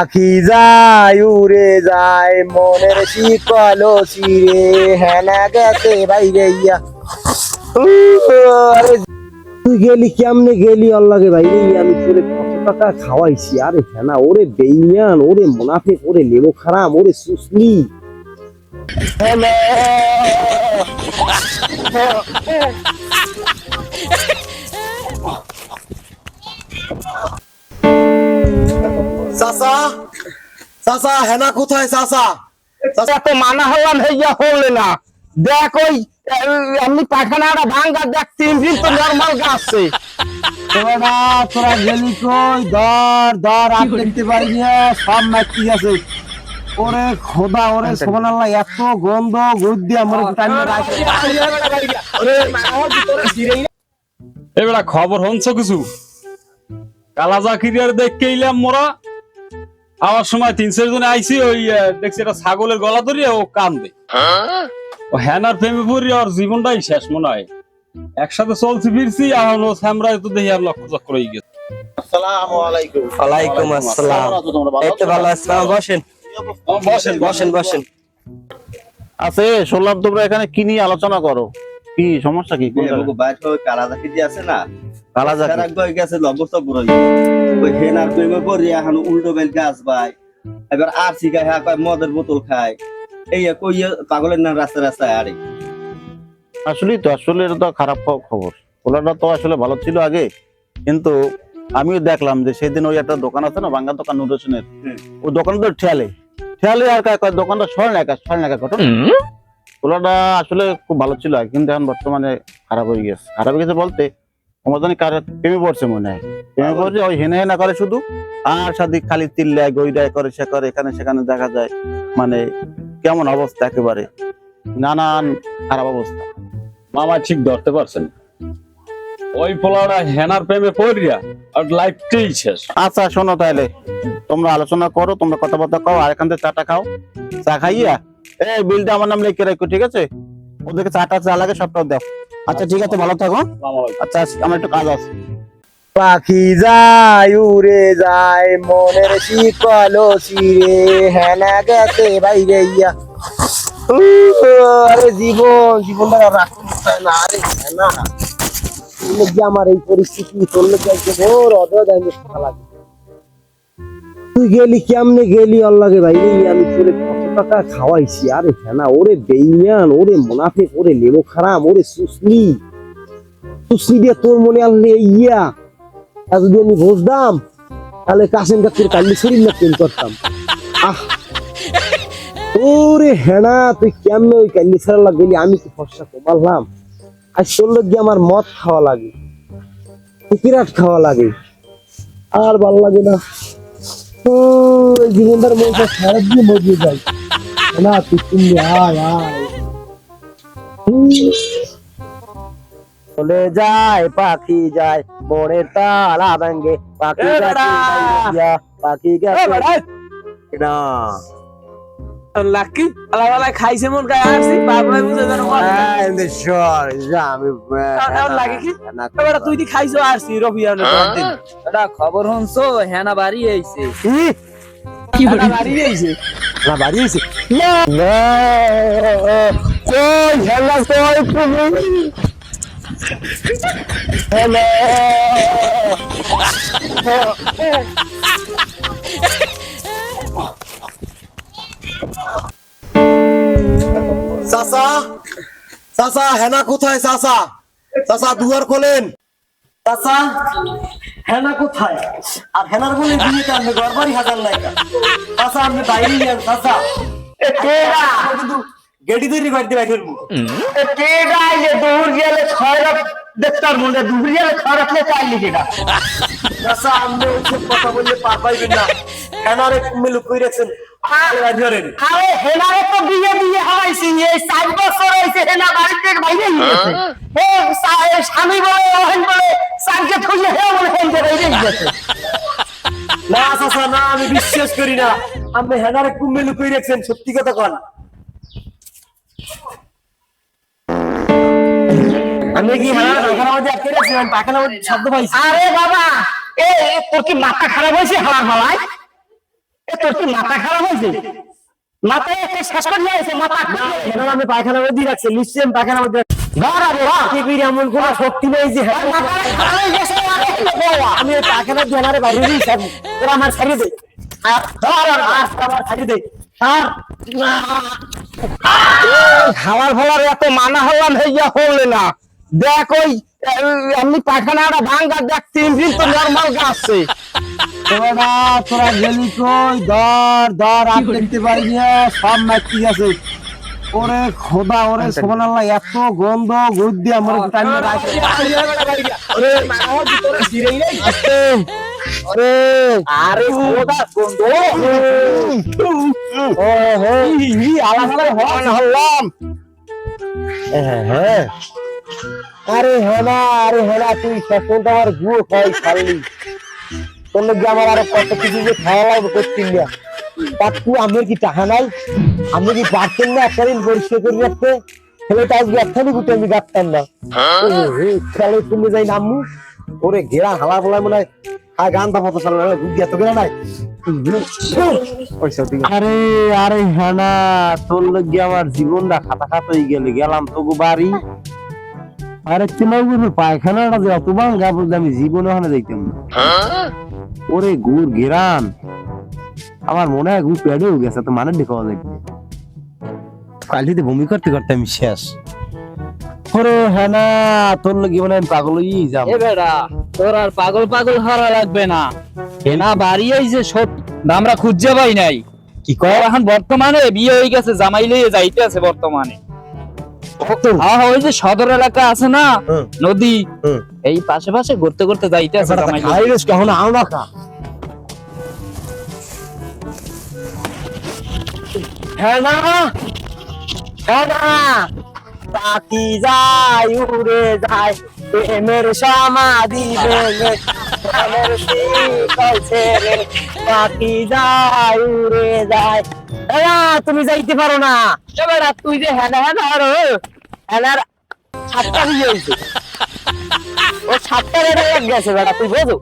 পাখি যায়, উড়ে যায়, মনের শিকল চিরে হেনা গেছে বাইরে ইয়া আরে, তুই গেলি, কেমনে গেলি আল্লাহকে বাইরে আমি তোরে কত টাকা খাওয়াইছি। আরে হেনা, ওরে বেইমান, ওরে মুনাফিক, ওরে লেবো খারাপ ওরে সুসলি। হেনা। চাচা চাচা হেনা কোথায় চাচা? তো মানা হলাম হলে না। দেখ ওই পাখানাটা ভাঙ্গা দেখ তিন দিন তো নর্মাল গাছছে তোরা তোরা গেলি কই? দর দর আর দেখতে পারি না সব মাটি আছে। ওরে খোদা ওরে সোমান আল্লাহ এত গন্ধ গুদ দিয়ে আমার টাইম এবার খবর হনছ কিছু? কালা জাকিরিয়ার দেখকে ইলাম মোরা? আমার সময় তিন চার জনে আইসি ওই দেখছি একটা ছাগলের গলা ধরিয়ে ও কান্দে। ও হ্যানার প্রেমে পড়ি আর জীবনটাই শেষ মনে হয়। একসাথে চলছি ফিরছি এখন ও স্যামরাই তো দেখি আর লক্ষ্য চক্র হয়ে গেছে। ওয়ালাইকুম আসসালাম। এই তো ভালো আসসালাম বসেন। বসেন বসেন। বসেন আছে শুনলাম তোমরা এখানে কি নিয়ে আলোচনা করো? কি সমস্যা কি? বাইরে যে আছে না। কালা জাতি তার গেছে অবস্থা বুড়ো ওই হেনার প্রেমে পড়ি এখন উল্টো বেল গাছ ভাই এবার আর শিখায় হ্যাঁ কয় মদের বোতল খায়। এই পাগলের রাস্তায় রাস্তায় আরে। আসলেই তো আসলে তো খারাপ খবর। ওলাটা তো আসলে ভালো ছিল আগে কিন্তু আমিও দেখলাম যে সেদিন ওই একটা দোকান আছে না বাঙ্গা দোকান নুর হোসেনের ওই দোকান তো ঠেলে। ঠেলে আর কয় দোকানটা সরে নাকা সরে নাকা ঘটনা ওলাটা আসলে খুব ভালো ছিল আগে, কিন্তু এখন বর্তমানে খারাপ হয়ে গেছে। খারাপ হয়ে গেছে বলতে আমার জানি কার প্রেমে পড়ছে মনে হয়। প্রেমে পড়ছে ওই হেনা হেনা করে শুধু। আর সাথে খালি তিল্লায় গইডায় করে সে করে এখানে সেখানে দেখা যায়। মানে কেমন অবস্থা একেবারে। নানান খারাপ অবস্থা। মামা ঠিক ধরতে পারছেন ওই পোলাওটা হেনার প্রেমে পড়িয়া আর লাইফটাই শেষ। আচ্ছা শোনো তাহলে তোমরা আলোচনা করো তোমরা কথাবার্তা খাও আর এখান থেকে চাটা খাও। চা খাইয়া? এই বিলটা আমার নাম লিখে রাখো ঠিক আছে? ওদেরকে চাটা চা লাগে সবটা দাও। আচ্ছা ঠিক আছে ভালো থাকো। আচ্ছা আমার একটু কাজ আছে। পাখি যায় উড়ে যায় মনের শিকল চিরে হেনা গেছে বাইরে ইয়া আরে জীবন জীবনটা রাখতে না আরে হেনা। লোকে আমার এই পরিস্থিতি তোর লোকে একদম ওর অদয় লাগে তুই গেলি কেমনে গেলি অল্লাগে ভাই আমি কত টাকা খাওয়াইছি। আরে হেনা ওরে বেইমান, ওরে মুনাফিক, ওরে লেবো খারাপ ওরে সুসলি। সুসলি দিয়ে তোর মনে আনলে ইয়া। আর যদি আমি বুঝতাম তাহলে কাসেম কাকুর কাল্লি শরীর না প্রেম করতাম। আহ! ওরে হেনা, তুই কেমনে ওই কাল্লি ছাড়া গেলি আমি কি ফর্সা কমালাম। আর তোর গিয়ে আমার মদ খাওয়া লাগে। সিগারেট খাওয়া লাগে। আর ভালো লাগে না। জীবনটার মধ্যে সারা দিয়ে মজে যাই না তুই তুমি আয় আয়। চলে যায় পাখি যায় মোড়ে তালা ভাঙ্গে পাখি গেছে! পাখি গেছে না লাকি আলাদা খাইছে মন গায়ে আসছি বাপরে বুঝে জানো হ্যাঁ, যা আমি আর- আর লাগে কি? তুই দি খাইছো আসছি রফিয়ানে দিন এটা খবর হনছো হেনা বাড়ি আইছে কি? বাড়ি আইছে না, বাড়ি হয়েছে? কই, হেলা কই তুমি? হেলা। চাচা চাচা হেনা কোথায় চাচা চাচা দুয়ার খোলেন চাচা হেনা কোথায় আর হেনার বলে বিয়েতে আপনি গড়বাড়ি হাজার লাইকা চাচা আপনি বাইরে যান চাচা কিন্তু গেটি তৈরি করতে বাইরে ফেলব চাচা আপনি ওইসব কথা বললে পার পাইবেন না। হেনারে কুমে লুকিয়ে রেখেছেন আরে হেনারে তো বিয়ে বিয়ে হয়েছে এই চার বছর হয়েছে হেনা বাড়িতে বাইরে গিয়েছে। ও সা- স্বামী বলে ওহেন বলে থইলে হেন করে বাইরে গিয়েছে। না চাচা না আমি বিশ্বাস করি না। আপনি হেনারে কুমে লুকিয়ে রেখেছেন সত্যি কথা কন। আমি কি হেনার মধ্যে আটকে আমি শব্দ পাইছি আরে বাবা! এ তোর কি মাথা খারাপ হয়েছে হালার হালায় এ তোর কি মাথা খারাপ হয়েছে? মাথায় একটা শ্বাস করে নিয়েছে মাথা আমি পায়খানা মধ্যে রাখছি নিশ্চয় আমি পায়খানা মধ্যে পৃথিবীর এমন কোন শক্তি নেই যে হ্যাঁ আমি বাইরে আমার ছাড়িয়ে খাবার ফলার এত মানা হলাম হইয়া হলে না দেখ ওই এমনি পায়খানাটা ভাঙ্গা দেখ তিন দিন তো নর্মাল গাছছে তোরা তোরা গেলি কই ধর ধর আর দেখতে পারি সব মাটি গেছে ওরে খোদা ওরে সোমানাল্লাহ এত গন্ধ দিয়ে আমার টাইম আরে খোদা গন্ধ। ও হে ই আলাদা হন হল্লাম হ্যাঁ আরে হেনা আরে হেনা তুই সখন আমার গুয়ো খাই খালি। তোর লগে আমার আরও কত কিছু যে খাওয়া লাগবে করতেন তার আমার কি টাকা নাই? আমি কি পারতেন না? একটা দিন পরিষ্কার করে রাখতে। আজকে একখানি গুটে আমি গাঁটতাম না। খেলে তুমি যাই নামু। ওরে ঘেরা হালা ফলা মনে হয়। আর গান গেলা নাই। আরে আরে হেনা তোর লগে আমার জীবনটা খাতা খাতা হয়ে গেলে। গেলাম তো বাড়ি। আরে তোমার পায়খানাটা যে অত ভাঙ্গা বলতে আমি জীবনে ওখানে দেখতাম না। ওরে গুড় গেরান আমার মনে হয় গুড় পেড়েও গেছে তো মানে দেখাওয়া দেখবে কালিতে বমি করতে করতে আমি শেষ। ওরে হ্যাঁ না তোর লগে মানে আমি পাগল হয়ে যাব। এ বেড়া তোর আর পাগল পাগল হারা লাগবে না। হেনা বাড়ি আইছে সব আমরা খুঁজে পাই নাই। কি কয়? এখন বর্তমানে বিয়ে হয়ে গেছে জামাই লইয়ে যাইতে আছে বর্তমানে। হ্যাঁ হ্যাঁ, ওই যে সদর এলাকা আছে না নদী এই পাশে পাশে ঘুরতে ঘুরতে যাইতে আছে জামাই লইয়ে। খাইলিস কখন আও না খা না না পাখি যায় উড়ে যায় প্রেমের যায়, উড়ে যায়। হ্যাঁ তুমি যাইতে পারো না। এ বেড়া তুই যে হ্যাঁ হ্যাঁ আরও এনার সাতটা বিয়ে ও সাতটা রেডে গেছে বেটা, তুই বোঝো।